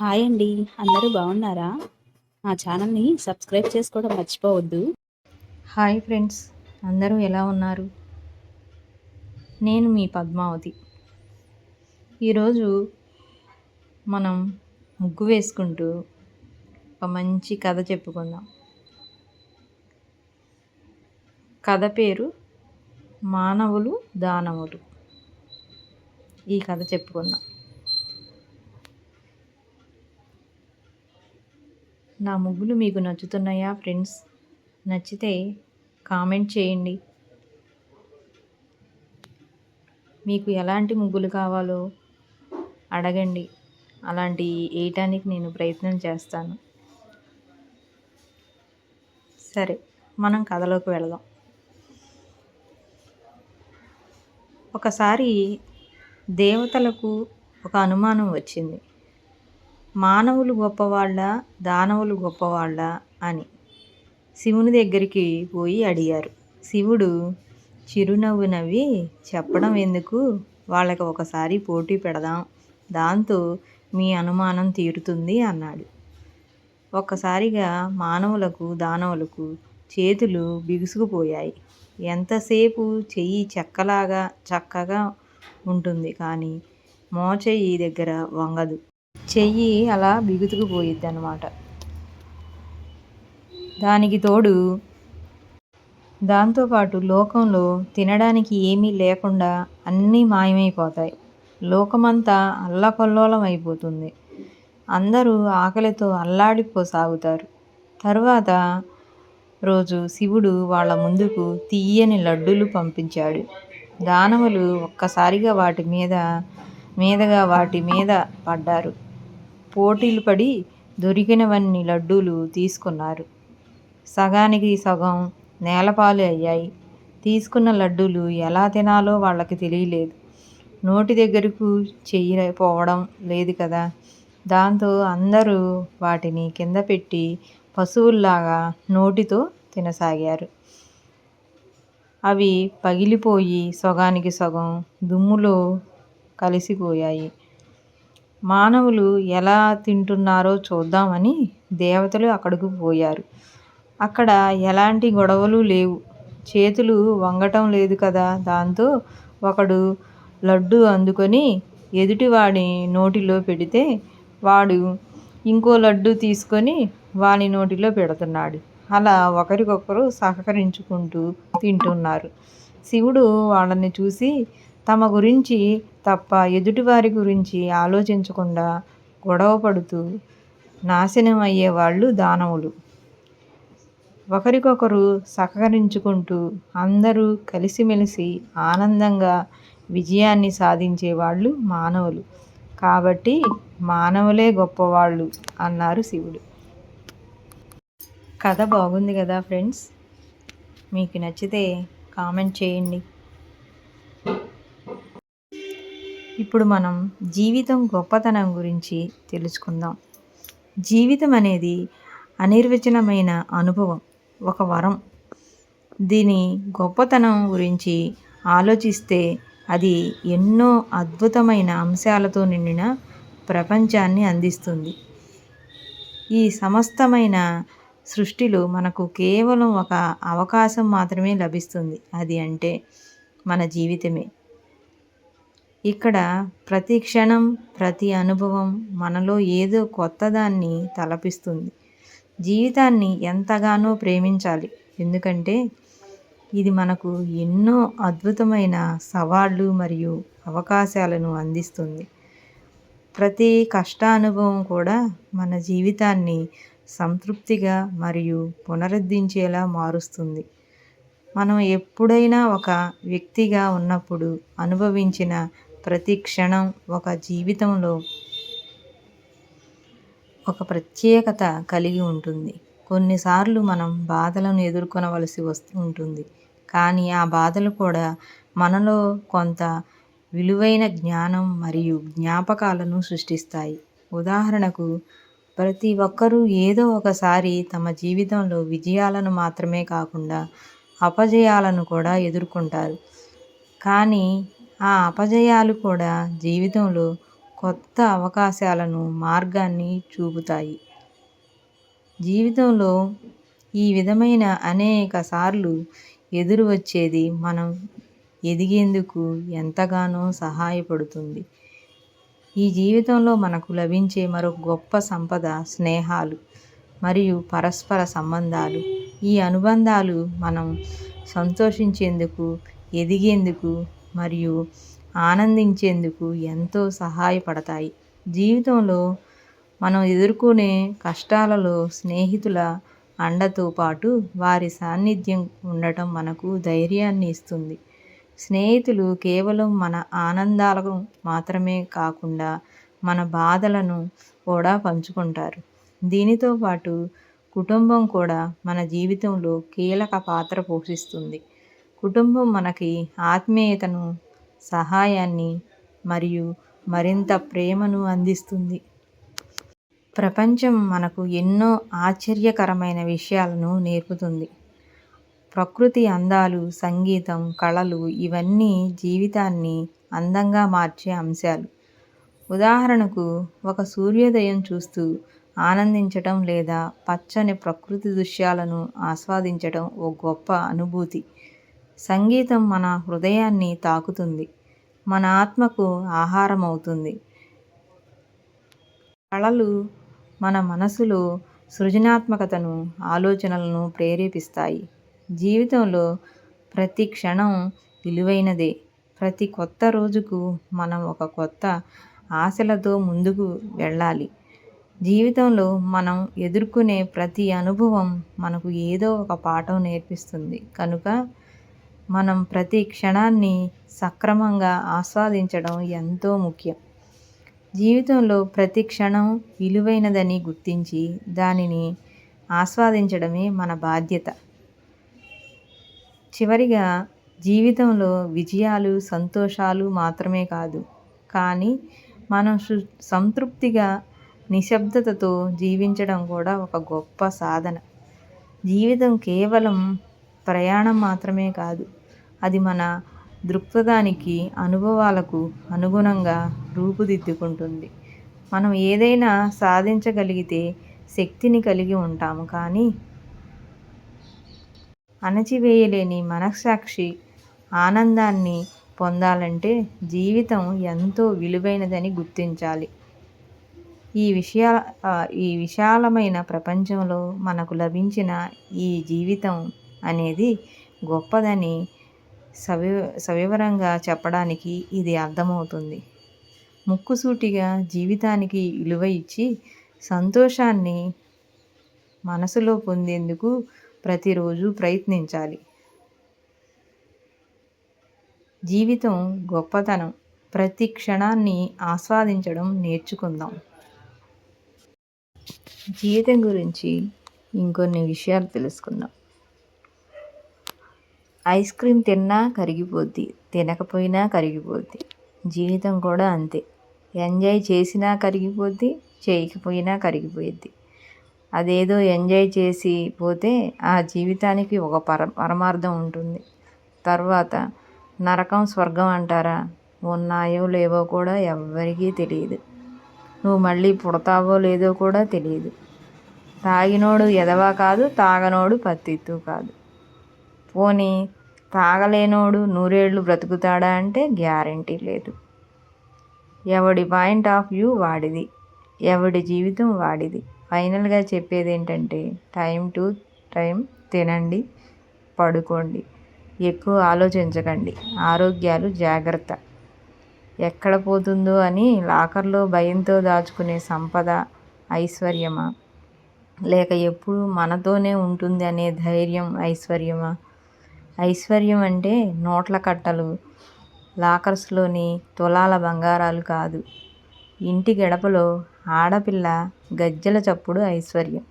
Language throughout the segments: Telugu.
హాయ్ అండి. అందరూ బాగున్నారా? మా ఛానల్ని సబ్స్క్రైబ్ చేసుకోవడం మర్చిపోవద్దు. Hi friends. అందరూ ఎలా ఉన్నారు? నేను మీ పద్మావతి. ఈరోజు మనం ముగ్గు వేసుకుంటూ ఒక మంచి కథ చెప్పుకుందాం. కథ పేరు మానవులు దానవులు. ఈ కథ చెప్పుకుందాం. నా ముగ్గులు మీకు నచ్చుతున్నాయా ఫ్రెండ్స్? నచ్చితే కామెంట్ చేయండి. మీకు ఎలాంటి ముగ్గులు కావాలో అడగండి. అలాంటి వేయటానికి నేను ప్రయత్నం చేస్తాను. సరే మనం కథలోకి వెళదాం. ఒకసారి దేవతలకు ఒక అనుమానం వచ్చింది. మానవులు గొప్పవాళ్ళ దానవులు గొప్పవాళ్ళ అని శివుని దగ్గరికి పోయి అడిగారు. శివుడు చిరునవ్వు నవ్వి చెప్పడం ఎందుకు? వాళ్ళకి ఒకసారి పోటీ పెడదాం. దాంతో మీ అనుమానం తీరుతుంది అన్నాడు. ఒక్కసారిగా మానవులకు దానవులకు చేతులు బిగుసుకుపోయాయి. ఎంతసేపు చెయ్యి చెక్కలాగా చక్కగా ఉంటుంది కానీ మోచెయ్యి దగ్గర వంగదు. చెయ్యి అలా బిగుతుకుపోయిద్ది అనమాట దానికి తోడు దాంతోపాటు లోకంలో తినడానికి ఏమీ లేకుండా అన్నీ మాయమైపోతాయి. లోకమంతా అల్లకల్లోలం అయిపోతుంది అందరూ ఆకలితో అల్లాడిపోసాగుతారు. తర్వాత రోజు శివుడు వాళ్ళ ముందుకు తీయని లడ్డూలు పంపించాడు. దానవులు ఒక్కసారిగా వాటి మీద మీదగా వాటి మీద పడ్డారు. పోటీలు పడి దొరికినవన్నీ లడ్డూలు తీసుకున్నారు. సగానికి సగం నేలపాలు అయ్యాయి. తీసుకున్న లడ్డూలు ఎలా తినాలో వాళ్ళకి తెలియలేదు. నోటి దగ్గరకు చెయ్యి పోవడం లేదు కదా. దాంతో అందరూ వాటిని కింద పెట్టి పశువుల్లాగా నోటితో తినసాగారు. అవి పగిలిపోయి సగానికి సగం దుమ్ములో కలిసిపోయాయి. మానవులు ఎలా తింటున్నారో చూద్దామని దేవతలు అక్కడికి పోయారు. అక్కడ ఎలాంటి గొడవలు లేవు. చేతులు వంగటం లేదు కదా. దాంతో ఒకడు లడ్డు అందుకొని ఎదుటివాడి నోటిలో పెడితే వాడు ఇంకో లడ్డు తీసుకొని వాని నోటిలో పెడుతున్నాడు. అలా ఒకరికొకరు సహకరించుకుంటూ తింటున్నారు. శివుడు వాళ్ళని చూసి తమ గురించి తప్ప ఎదుటివారి గురించి ఆలోచించకుండా గొడవ పడుతూ నాశనం అయ్యేవాళ్ళు దానవులు. ఒకరికొకరు సహకరించుకుంటూ అందరూ కలిసిమెలిసి ఆనందంగా విజయాన్ని సాధించే వాళ్ళు మానవులు. కాబట్టి మానవులే గొప్పవాళ్ళు అన్నారు శివుడు. కథ బాగుంది కదా ఫ్రెండ్స్? మీకు నచ్చితే కామెంట్ చేయండి. ఇప్పుడు మనం జీవితం గొప్పతనం గురించి తెలుసుకుందాం. జీవితం అనేది అనిర్వచనమైన అనుభవం ఒక వరం. దీని గొప్పతనం గురించి ఆలోచిస్తే అది ఎన్నో అద్భుతమైన అంశాలతో నిండిన ప్రపంచాన్ని అందిస్తుంది. ఈ సమస్తమైన సృష్టిలో మనకు కేవలం ఒక అవకాశం మాత్రమే లభిస్తుంది అది అంటే మన జీవితమే. ఇక్కడ ప్రతి క్షణం ప్రతి అనుభవం మనలో ఏదో కొత్తదాన్ని తలపిస్తుంది. జీవితాన్ని ఎంతగానో ప్రేమించాలి. ఎందుకంటే ఇది మనకు ఎన్నో అద్భుతమైన సవాళ్ళు మరియు అవకాశాలను అందిస్తుంది. ప్రతి కష్ట అనుభవం కూడా మన జీవితాన్ని సంతృప్తిగా మరియు పునరుద్ధరించేలా మారుస్తుంది. మనం ఎప్పుడైనా ఒక వ్యక్తిగా ఉన్నప్పుడు అనుభవించిన ప్రతి క్షణం ఒక జీవితంలో ఒక ప్రత్యేకత కలిగి ఉంటుంది. కొన్నిసార్లు మనం బాధలను ఎదుర్కొనవలసి వస్తూ ఉంటుంది. కానీ ఆ బాధలు కూడా మనలో కొంత విలువైన జ్ఞానం మరియు జ్ఞాపకాలను సృష్టిస్తాయి. ఉదాహరణకు ప్రతి ఒక్కరూ ఏదో ఒకసారి తమ జీవితంలో విజయాలను మాత్రమే కాకుండా అపజయాలను కూడా ఎదుర్కొంటారు. కానీ ఆ అపజయాలు కూడా జీవితంలో కొత్త అవకాశాలను మార్గాన్ని చూపుతాయి. జీవితంలో ఈ విధమైన అనేక సార్లు ఎదురు వచ్చేది మనం ఎదిగేందుకు ఎంతగానో సహాయపడుతుంది. ఈ జీవితంలో మనకు లభించే మరో గొప్ప సంపద స్నేహాలు మరియు పరస్పర సంబంధాలు. ఈ అనుబంధాలు మనం సంతోషించేందుకు ఎదిగేందుకు మరియు ఆనందించేందుకు ఎంతో సహాయపడతాయి. జీవితంలో మనం ఎదుర్కొనే కష్టాలలో స్నేహితుల అండతో పాటు వారి సాన్నిధ్యం ఉండటం మనకు ధైర్యాన్ని ఇస్తుంది. స్నేహితులు కేవలం మన ఆనందాలకు మాత్రమే కాకుండా మన బాధలను కూడా పంచుకుంటారు. దీనితో పాటు కుటుంబం కూడా మన జీవితంలో కీలక పాత్ర పోషిస్తుంది. కుటుంబం మనకి ఆత్మీయతను సహాయాన్ని మరియు మరింత ప్రేమను అందిస్తుంది. ప్రపంచం మనకు ఎన్నో ఆశ్చర్యకరమైన విషయాలను నేర్పుతుంది. ప్రకృతి అందాలు సంగీతం కళలు ఇవన్నీ జీవితాన్ని అందంగా మార్చే అంశాలు. ఉదాహరణకు ఒక సూర్యోదయం చూస్తూ ఆనందించటం లేదా పచ్చని ప్రకృతి దృశ్యాలను ఆస్వాదించటం ఓ గొప్ప అనుభూతి. సంగీతం మన హృదయాన్ని తాకుతుంది. మన ఆత్మకు ఆహారం అవుతుంది కళలు మన మనసులో సృజనాత్మకతను ఆలోచనలను ప్రేరేపిస్తాయి. జీవితంలో ప్రతి క్షణం విలువైనదే. ప్రతి కొత్త రోజుకు మనం ఒక కొత్త ఆశలతో ముందుకు వెళ్ళాలి. జీవితంలో మనం ఎదుర్కొనే ప్రతి అనుభవం మనకు ఏదో ఒక పాఠం నేర్పిస్తుంది. కనుక మనం ప్రతి క్షణాన్ని సక్రమంగా ఆస్వాదించడం ఎంతో ముఖ్యం. జీవితంలో ప్రతి క్షణం విలువైనదని గుర్తించి దానిని ఆస్వాదించడమే మన బాధ్యత. చివరిగా జీవితంలో విజయాలు సంతోషాలు మాత్రమే కాదు కానీ మనం సంతృప్తిగా నిశ్శబ్దతతో జీవించడం కూడా ఒక గొప్ప సాధన. జీవితం కేవలం ప్రయాణం మాత్రమే కాదు అది మన దృక్పథానికి అనుభవాలకు అనుగుణంగా రూపుదిద్దుకుంటుంది. మనం ఏదైనా సాధించగలిగితే శక్తిని కలిగి ఉంటాము కానీ అణచివేయలేని మనస్సాక్షి ఆనందాన్ని పొందాలంటే జీవితం ఎంతో విలువైనదని గుర్తించాలి. ఈ విషయా ఈ విశాలమైన ప్రపంచంలో మనకు లభించిన ఈ జీవితం అనేది గొప్పదని సవి సవివరంగా చెప్పడానికి ఇది అర్థమవుతుంది. ముక్కుసూటిగా జీవితానికి విలువ ఇచ్చి సంతోషాన్ని మనసులో పొందేందుకు ప్రతిరోజు ప్రయత్నించాలి. జీవితం గొప్పతనం. ప్రతి క్షణాన్ని ఆస్వాదించడం నేర్చుకుందాం. జీవితం గురించి ఇంకొన్ని విషయాలు తెలుసుకుందాం. ఐస్ క్రీమ్ తిన్నా కరిగిపోద్ది తినకపోయినా కరిగిపోద్ది. జీవితం కూడా అంతే. ఎంజాయ్ చేసినా కరిగిపోద్ది చేయకపోయినా కరిగిపోయిద్ది. అదేదో ఎంజాయ్ చేసి పోతే ఆ జీవితానికి ఒక పర పరమార్థం ఉంటుంది. తర్వాత నరకం స్వర్గం అంటారా? ఉన్నాయో లేవో కూడా ఎవ్వరికీ తెలియదు. నువ్వు మళ్ళీ పుడతావో లేదో కూడా తెలియదు. తాగినోడు ఎదవా కాదు తాగనోడు పత్తిత్తు కాదు. పోనీ తాగలేనోడు నూరేళ్ళు బ్రతుకుతాడా అంటే గ్యారంటీ లేదు. ఎవడి పాయింట్ ఆఫ్ వ్యూ వాడిది. ఎవడి జీవితం వాడిది. ఫైనల్గా చెప్పేది ఏంటంటే టైం టు టైం తినండి పడుకోండి. ఎక్కువ ఆలోచించకండి. ఆరోగ్యాలు జాగ్రత్త. ఎక్కడ పోతుందో అని లాకర్లో భయంతో దాచుకునే సంపద ఐశ్వర్యమా? లేక ఎప్పుడు మనతోనే ఉంటుంది అనే ధైర్యం ఐశ్వర్యమా? ఐశ్వర్యం అంటే నోట్ల కట్టలు లాకర్స్లోని తులాల బంగారాలు కాదు. ఇంటి గడపలో ఆడపిల్ల గజ్జల చప్పుడు ఐశ్వర్యం.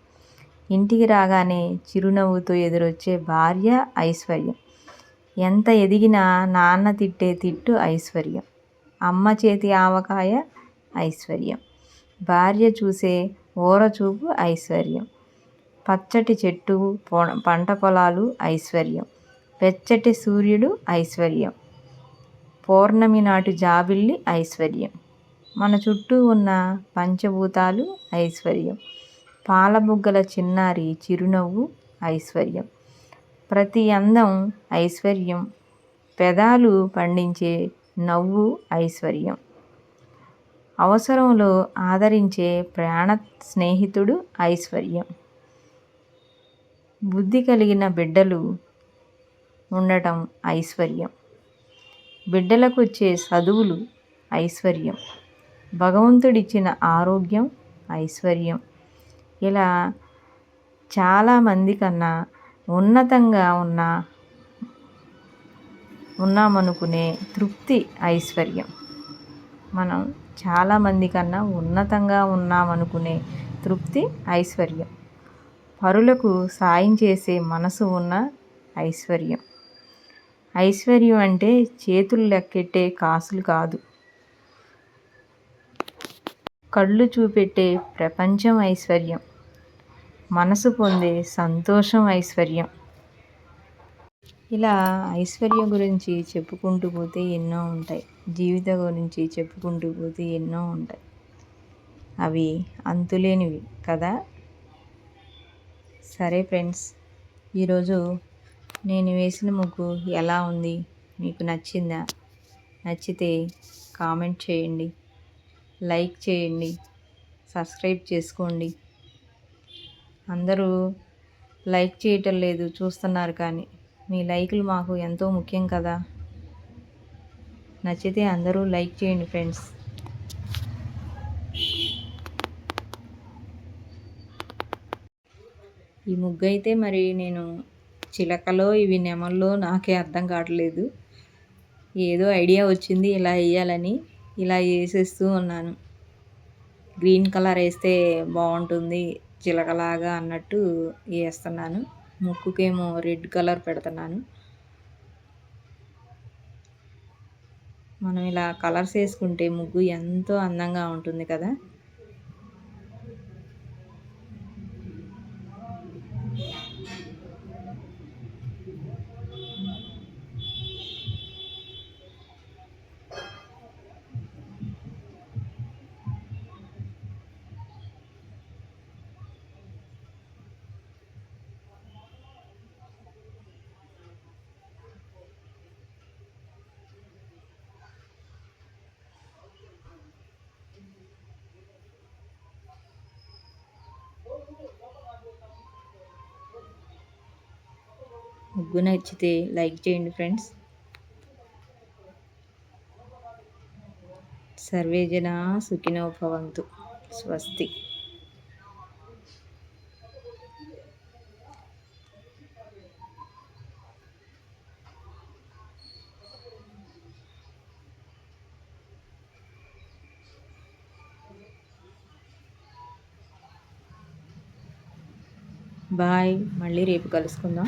ఇంటికి రాగానే చిరునవ్వుతో ఎదురొచ్చే భార్య ఐశ్వర్యం. ఎంత ఎదిగినా నాన్న తిట్టే తిట్టు ఐశ్వర్యం. అమ్మ చేతి ఆవకాయ ఐశ్వర్యం. భార్య చూసే ఊరచూపు ఐశ్వర్యం. పచ్చటి చెట్టు పంట పొలాలు ఐశ్వర్యం. వెచ్చటి సూర్యుడు ఐశ్వర్యం. పౌర్ణమి నాటి జాబిల్లి ఐశ్వర్యం. మన చుట్టూ ఉన్న పంచభూతాలు ఐశ్వర్యం. పాలబుగ్గల చిన్నారి చిరునవ్వు ఐశ్వర్యం. ప్రతి అందం ఐశ్వర్యం. పెదాలు పండించే నవ్వు ఐశ్వర్యం. అవసరంలో ఆదరించే ప్రాణ స్నేహితుడు ఐశ్వర్యం. బుద్ధి కలిగిన బిడ్డలు ఉండటం ఐశ్వర్యం. బిడ్డలకు వచ్చే చదువులు ఐశ్వర్యం. భగవంతుడిచ్చిన ఆరోగ్యం ఐశ్వర్యం. ఇలా చాలామంది కన్నా ఉన్నతంగా ఉన్న ఉన్నామనుకునే తృప్తి ఐశ్వర్యం. మనం చాలామంది కన్నా ఉన్నతంగా ఉన్నామనుకునే తృప్తి ఐశ్వర్యం. పరులకు సాయం చేసే మనసు ఉన్న ఐశ్వర్యం. ఐశ్వర్యం అంటే చేతులు లెక్కెట్టే కాసులు కాదు. కళ్ళు చూపెట్టే ప్రపంచం ఐశ్వర్యం. మనసు పొందే సంతోషం ఐశ్వర్యం. ఇలా ఐశ్వర్యం గురించి చెప్పుకుంటూ పోతే ఎన్నో ఉంటాయి. జీవితం గురించి చెప్పుకుంటూ పోతే ఎన్నో ఉంటాయి. అవి అంతులేనివి కదా? సరే ఫ్రెండ్స్ ఈరోజు నేను వేసిన ముగ్గు ఎలా ఉంది? మీకు నచ్చిందా? నచ్చితే కామెంట్ చేయండి. లైక్ చేయండి. సబ్స్క్రైబ్ చేసుకోండి. అందరూ లైక్ చేయటం లేదు చూస్తున్నారు కానీ. మీ లైకులు మాకు ఎంతో ముఖ్యం కదా. నచ్చితే అందరూ లైక్ చేయండి ఫ్రెండ్స్. ఈ ముగ్గు అయితే మరి నేను చిలకలో ఇవి నెమల్లో నాకే అర్థం కావట్లేదు. ఏదో ఐడియా వచ్చింది ఇలా వేయాలని ఇలా వేసేస్తూ ఉన్నాను. గ్రీన్ కలర్ వేస్తే బాగుంటుంది చిలకలాగా అన్నట్టు వేస్తున్నాను. ముక్కుకేమో రెడ్ కలర్ పెడుతున్నాను. మనం ఇలా కలర్స్ వేసుకుంటే ముగ్గు ఎంతో అందంగా ఉంటుంది కదా. ముగ్గు నచ్చితే లైక్ చేయండి ఫ్రెండ్స్. సర్వే జన సుఖినో భవంతు స్వస్తి. బాయ్. మళ్ళీ రేపు కలుసుకుందాం.